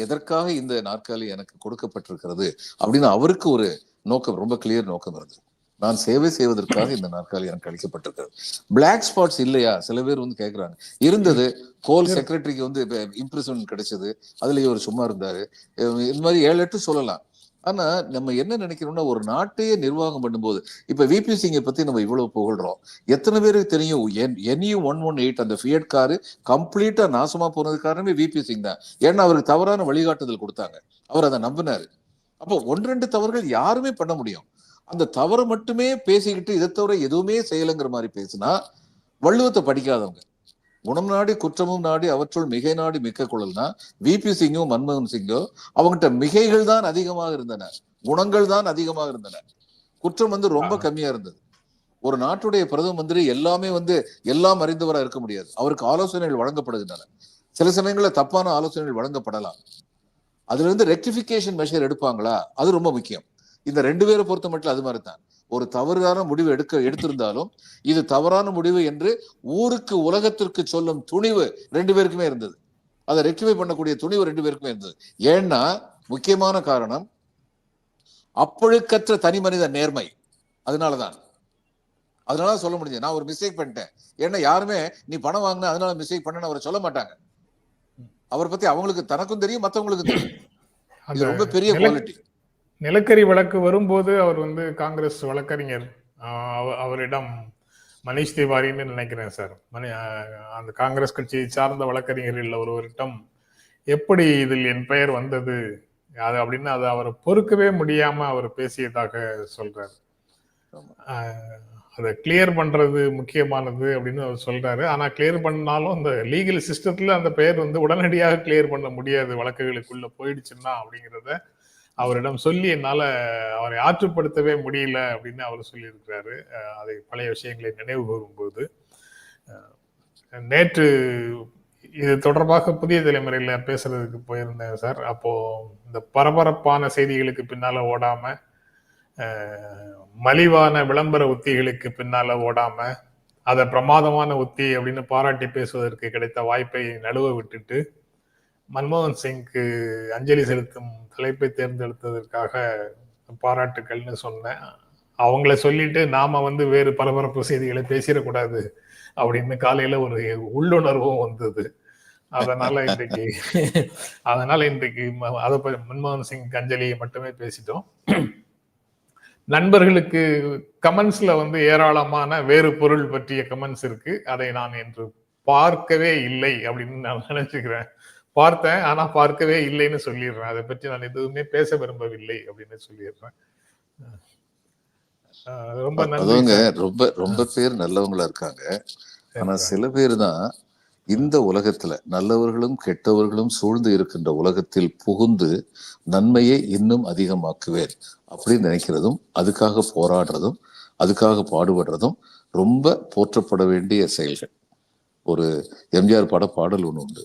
எதற்காக இந்த நாற்காலி எனக்கு கொடுக்கப்பட்டிருக்கிறது அப்படின்னு அவருக்கு ஒரு நோக்கம் ரொம்ப கிளியர் நோக்கம் இருந்தது. நான் சேவை செய்வதற்காக இந்த நாற்காலி எனக்கு அளிக்கப்பட்டிருக்கிறது பிளாக் ஸ்பாட்ஸ் இல்லையா? சில பேர் வந்து கேக்குறாங்க. இருந்தது கோல் செக்ரட்டரிக்கு வந்து இம்ப்ரெஷன் கிடைச்சது. அதுல இவர் சும்மா இருந்தாரு. இந்த மாதிரி ஏழு எட்டு சொல்லலாம். ஆனா நம்ம என்ன நினைக்கிறோம்னா ஒரு நாட்டையே நிர்வாகம் பண்ணும்போது இப்ப விபி சிங்கை பத்தி நம்ம இவ்வளவு புகழ்றோம். எத்தனை பேருக்கு தெரியும்? என்யூ ஒன் ஒன் எயிட் அந்த ஃபியட் காரு கம்ப்ளீட்டா நாசமா போனது காரணமே விபி சிங் தான். ஏன்னா அவருக்கு தவறான வழிகாட்டுதல் கொடுத்தாங்க. அவர் அதை நம்பினாரு. அப்போ ஒன்று ரெண்டு தவறுகள் யாருமே பண்ண முடியும். அந்த தவறு மட்டுமே பேசிக்கிட்டு இதை தவிர எதுவுமே செய்யலைங்கிற மாதிரி பேசினா வள்ளுவத்தை படிக்காதவங்க. குணம் நாடி குற்றமும் நாடி அவற்றுள் மிகை நாடி மிக்க குழல்னா விபி சிங்கும் மன்மோகன் சிங்கோ அவங்ககிட்ட மிகைகள் தான் அதிகமாக இருந்தன. குணங்கள் தான் அதிகமாக இருந்தன. குற்றம் வந்து ரொம்ப. கம்மியா இருந்தது. ஒரு நாட்டுடைய பிரதம மந்திரி எல்லாமே வந்து எல்லாம் அறிந்தவரா இருக்க முடியாது. அவருக்கு ஆலோசனைகள் வழங்கப்படுகின்றன. சில சமயங்களில் தப்பான ஆலோசனைகள் வழங்கப்படலாம். அதுல இருந்து ரெக்டிபிகேஷன் மெஷர் எடுப்பாங்களா? அது ரொம்ப முக்கியம். இந்த ரெண்டு பேரை பொறுத்த மட்டும் அது மாதிரி தான் ஒரு தவறான முடிவு எடுக்க எடுத்திருந்தாலும் இது தவறான முடிவு என்று ஊருக்கு உலகத்திற்கு சொல்லும் துணிவு ரெண்டு பேருக்குமே இருந்தது. அதை ரெக்டிஃபை பண்ணக்கூடிய துணிவு ரெண்டு பேருக்குமே இருந்தது. ஏன்னா முக்கியமான காரணம் அப்பழுக்கற்ற தனி மனித நேர்மை. அதனாலதான். அதனால சொல்ல முடிஞ்சது. நான் ஒரு மிஸ்டேக் பண்ணிட்டேன். ஏன்னா யாருமே நீ பணம் வாங்கின அதனால மிஸ்டேக் பண்ணனு அவரை சொல்ல மாட்டாங்க. அவரை பத்தி அவங்களுக்கு தனக்கும் தெரியும் மத்தவங்களுக்கும் தெரியும். இது ரொம்ப பெரிய குவாலிட்டி நிலக்கரி வழக்கு வரும்போது அவர் வந்து காங்கிரஸ் வழக்கறிஞர். அவ- அவரிடம் மனிஷ் திவாரின்னு நினைக்கிறேன் சார். மணி அந்த காங்கிரஸ் கட்சியை சார்ந்த வழக்கறிஞர்கள் ஒருவரிடம் எப்படி இதில் என் பெயர் வந்தது? அது அப்படின்னு அதை அவர் பொறுக்கவே முடியாம அவர் பேசியதாக சொல்றாரு. அதை கிளியர் பண்றது முக்கியமானது அப்படின்னு அவர் சொல்றாரு. ஆனா கிளியர் பண்ணாலும் அந்த லீகல் சிஸ்டத்துல அந்த பெயர் வந்து உடனடியாக கிளியர் பண்ண முடியாது. வழக்குகளுக்குள்ள போயிடுச்சுன்னா அப்படிங்கிறத அவரிடம் சொல்லி என்னால் அவரை ஆற்றுப்படுத்தவே முடியல அப்படின்னு அவர் சொல்லியிருக்கிறாரு. அதை பழைய விஷயங்களை நினைவு கூறும்போது நேற்று இது தொடர்பாக புதிய தலைமுறையில் பேசுறதுக்கு போயிருந்தேன் சார். அப்போ இந்த பரபரப்பான செய்திகளுக்கு பின்னால ஓடாம மலிவான விளம்பர உத்திகளுக்கு பின்னால ஓடாம அதை பிரமாதமான உத்தி அப்படின்னு பாராட்டி பேசுவதற்கு கிடைத்த வாய்ப்பை நழுவ விட்டுட்டு மன்மோகன் சிங்க்கு அஞ்சலி செலுத்தும் தலைப்பை தேர்ந்தெடுத்ததற்காக பாராட்டுக்கள்னு சொன்னேன். அவங்கள சொல்லிட்டு நாம வந்து வேறு பரபரப்பு செய்திகளை பேசிடக்கூடாது அப்படின்னு காலையில ஒரு உள்ளுணர்வும் வந்தது. அதனால இன்றைக்கு அதனால இன்றைக்கு அதை மன்மோகன் சிங் அஞ்சலியை மட்டுமே பேசிட்டோம். நண்பர்களுக்கு கமெண்ட்ஸ்ல வந்து ஏராளமான வேறு பொருள் பற்றிய கமெண்ட்ஸ் இருக்கு. அதை நான் என்று பார்க்கவே இல்லை அப்படின்னு நான் நினைச்சுக்கிறேன். பார்த்தேன் ஆனா பார்க்கவே இல்லைன்னு சொல்லிடுறேன். அதை பற்றி நான் எதுவுமே பேச விரும்பவில்லை அப்படின்னு சொல்லிடுறேன். ரொம்ப சார். ரொம்ப ரொம்ப பேர் நல்லவங்களா இருக்காங்க. ஆனா சில பேர் தான் இந்த உலகத்துல நல்லவர்களும் கெட்டவர்களும் சூழ்ந்து இருக்கின்ற உலகத்தில் புகுந்து நன்மையை இன்னும் அதிகமாக்குவேன் அப்படின்னு நினைக்கிறதும் அதுக்காக போராடுறதும் அதுக்காக பாடுபடுறதும் ரொம்ப போற்றப்பட வேண்டிய செயல்கள். ஒரு எம்ஜிஆர் பட பாடல் ஒண்ணு உண்டு.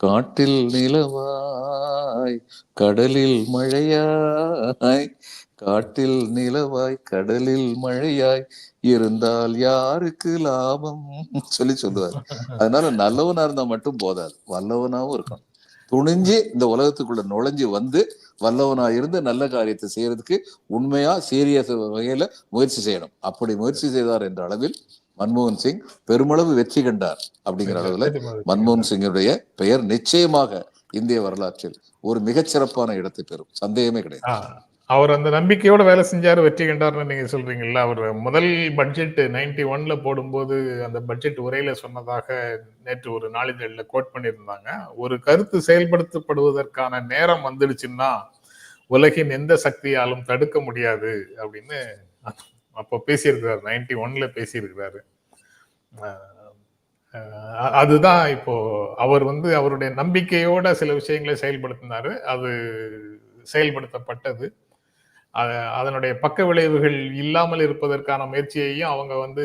காட்டில் நிலவாய் கடலில் மழையாய். காட்டில் நிலவாய் கடலில் மழையாய். இருந்தால் யாருக்கு லாபம்? சொல்லி சொல்லுவார். அதனால நல்லவனா இருந்தா மட்டும் போதாது. வல்லவனாவும் இருக்கணும். துணிஞ்சு இந்த உலகத்துக்குள்ள நுழைஞ்சு வந்து வல்லவனா இருந்து நல்ல காரியத்தை செய்யறதுக்கு உண்மையா சீரியஸ் வகையில முயற்சி செய்யணும். அப்படி முயற்சி செய்தார் என்ற அளவில் மன்மோகன் சிங் பெருமளவு வெற்றி கண்டார் அப்படிங்கிற அளவுல மன்மோகன் சிங்குடைய பெயர் நிச்சயமாக இந்திய வரலாற்றில் ஒரு மிகச்சிறப்பான இடத்தை பெறும். சந்தேகமே கிடையாது. அவர் அந்த நம்பிக்கையோட வேலை செஞ்சாரு வெற்றி கண்டார்னு நீங்க சொல்றீங்கல்ல அவர் முதல் பட்ஜெட் நைன்டி ஒன்ல போடும்போது அந்த பட்ஜெட் உரையில சொன்னதாக நேற்று ஒரு நாளிதழில் கோட் பண்ணியிருந்தாங்க. ஒரு கருத்து செயல்படுத்தப்படுவதற்கான நேரம் வந்துடுச்சுன்னா உலகின் எந்த சக்தியாலும் தடுக்க முடியாது அப்படின்னு அப்போ பேசியிருக்கிறார் நைன்டி ஒன்ல பேசியிருக்கிறாரு. அதுதான் இப்போ அவர் வந்து அவருடைய நம்பிக்கையோட சில விஷயங்களை செயல்படுத்தினாரு. அது செயல்படுத்தப்பட்டது. அதனுடைய பக்க விளைவுகள் இல்லாமல் இருப்பதற்கான முயற்சியையும் அவங்க வந்து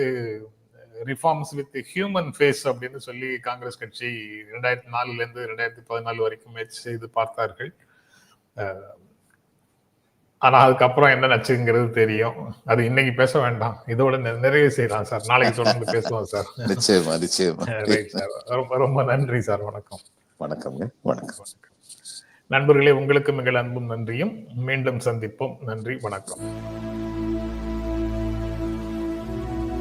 ரிஃபார்ம்ஸ் வித் ஹியூமன் ஃபேஸ் அப்படின்னு சொல்லி காங்கிரஸ் கட்சி ரெண்டாயிரத்தி நாலுலேருந்து ரெண்டாயிரத்தி பதினாலு வரைக்கும் முயற்சி செய்து பார்த்தார்கள். ஆனா அதுக்கப்புறம் என்ன நச்சுங்கிறது தெரியும். அது இன்னைக்கு பேச வேண்டாம். இதோட நிறைவு செய்யலாம் சார். நாளைக்கு தொடர்ந்து பேசுவோம் சார். நிச்சயமா நிச்சயமா. ரொம்ப ரொம்ப நன்றி சார். வணக்கம். வணக்கம்ங்க. வணக்கம். நண்பர்களே உங்களுக்கு மிக அன்பும் நன்றியும். மீண்டும் சந்திப்போம். நன்றி. வணக்கம்.